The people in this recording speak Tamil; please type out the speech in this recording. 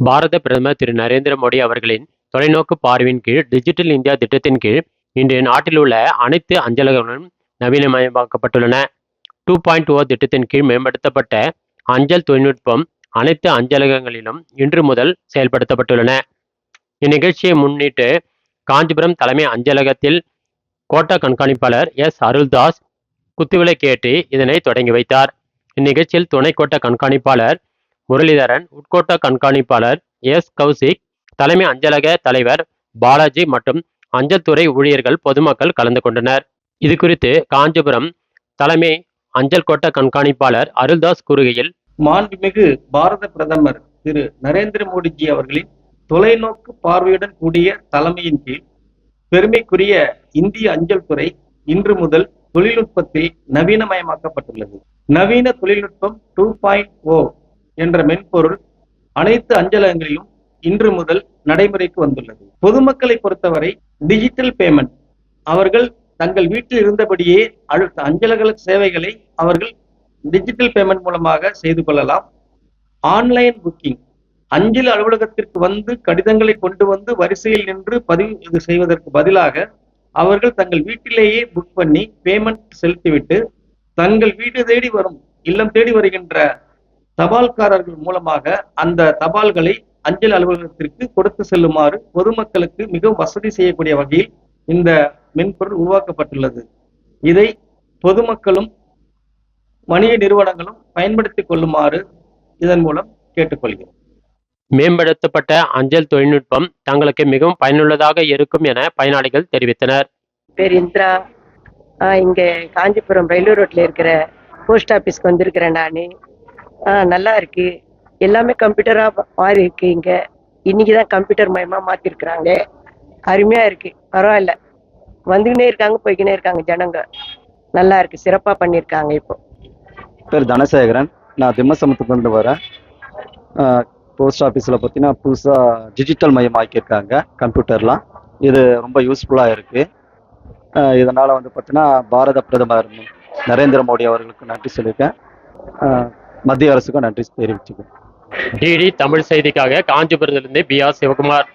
பாரத பிரதமர் திரு நரேந்திர மோடி அவர்களின் தொலைநோக்கு பார்வையின் கீழ் டிஜிட்டல் இந்தியா திட்டத்தின் கீழ் இன்று நாட்டில் உள்ள அனைத்து அஞ்சலகங்களும் நவீனமயமாக்கப்பட்டுள்ளன. டூ பாயிண்ட் ஓ திட்டத்தின் கீழ் மேம்படுத்தப்பட்ட அஞ்சல் தொழில்நுட்பம் அனைத்து அஞ்சலகங்களிலும் இன்று முதல் செயல்படுத்தப்பட்டுள்ளன. இந்நிகழ்ச்சியை முன்னிட்டு காஞ்சிபுரம் தலைமை அஞ்சலகத்தில் கோட்டா கண்காணிப்பாளர் எஸ் அருள்தாஸ் குத்துவிளக்கேற்றி இதனை தொடங்கி வைத்தார். இந்நிகழ்ச்சியில் துணை கோட்ட கண்காணிப்பாளர் முரளிதரன் உட்கோட்ட கண்காணிப்பாளர் எஸ். கௌசிக் தலைமை அஞ்சலக தலைவர் பாலாஜி மற்றும் அஞ்சல்துறை ஊழியர்கள் பொதுமக்கள் கலந்து கொண்டனர். இது குறித்து காஞ்சிபுரம் தலைமை அஞ்சல் கோட்ட கண்காணிப்பாளர் அருள்தாஸ் கூறுகையில் மாண்புமிகு பாரத பிரதமர் திரு. நரேந்திர மோடிஜி அவர்களின் தொலைநோக்கு பார்வையுடன் கூடிய தலைமையின் கீழ் பெருமைக்குரிய இந்திய அஞ்சல் துறை இன்று முதல் தொழில்நுட்பத்தில் நவீனமயமாக்கப்பட்டுள்ளது. நவீன தொழில்நுட்பம் டூ பாயிண்ட் ஓ என்ற மென்பொருள் அனைத்து அஞ்சலகங்களிலும் இன்று முதல் நடைமுறைக்கு வந்துள்ளது. பொதுமக்களை பொறுத்தவரை டிஜிட்டல் பேமெண்ட் அவர்கள் தங்கள் வீட்டில் இருந்தபடியே அடுத்த அஞ்சலக சேவைகளை அவர்கள் டிஜிட்டல் பேமெண்ட் மூலமாக செய்து கொள்ளலாம். ஆன்லைன் புக்கிங் அஞ்சல் அலுவலகத்திற்கு வந்து கடிதங்களை கொண்டு வந்து வரிசையில் நின்று பதிவு இது செய்வதற்கு பதிலாக அவர்கள் தங்கள் வீட்டிலேயே புக் பண்ணி பேமெண்ட் செலுத்திவிட்டு தங்கள் வீடு தேடி வரும் இல்லம் தேடி வருகின்ற தபால்காரர்கள் மூலமாக அந்த தபால்களை அஞ்சல் அலுவலகத்திற்கு கொடுத்து செல்லுமாறு பொதுமக்களுக்கு மிகவும் வசதி செய்யக்கூடிய வகையில் இந்த மென்பொருள் உருவாக்கப்பட்டுள்ளது. இதை பொதுமக்களும் வணிக நிறுவனங்களும் பயன்படுத்திக் கொள்ளுமாறு இதன் மூலம் கேட்டுக்கொள்கிறோம். மேம்படுத்தப்பட்ட அஞ்சல் தொழில்நுட்பம் தங்களுக்கு மிகவும் பயனுள்ளதாக இருக்கும் என பயனாளிகள் தெரிவித்தனர். பேர் இந்திரா. இங்க காஞ்சிபுரம் ரயில்வே ரோட்ல இருக்கிற போஸ்ட் ஆபீஸ்க்கு வந்திருக்கிறேன் நான். நல்லா இருக்கு. எல்லாமே கம்ப்யூட்டரா மாறி இருக்கு இங்க. இன்னைக்கு தான் கம்ப்யூட்டர் மயமா மாத்திருக்கிறாங்க. அருமையா இருக்கு. பரவாயில்ல. வந்துக்கினே இருக்காங்க போய்கினே இருக்காங்க ஜனங்க. நல்லா இருக்கு. சிறப்பா பண்ணியிருக்காங்க இப்போ. பேர் தனசேகரன். நான் திம்மசமத்துலேருந்து வரேன். போஸ்ட் ஆஃபீஸில் பார்த்தீங்கன்னா புதுசாக டிஜிட்டல் மையம் ஆக்கியிருக்காங்க கம்ப்யூட்டர்லாம் இது ரொம்ப யூஸ்ஃபுல்லாக இருக்குது இதனால் வந்து பார்த்தீங்கன்னா பாரத பிரதமர் நரேந்திர மோடி அவர்களுக்கு நன்றி சொல்லியிருக்கேன். மத்திய அரசுக்கும் நன்றி தெரிவிச்சுக்கிறேன். டிடி தமிழ் செய்திக்காக காஞ்சிபுரத்திலிருந்து பி ஆர் சிவகுமார்.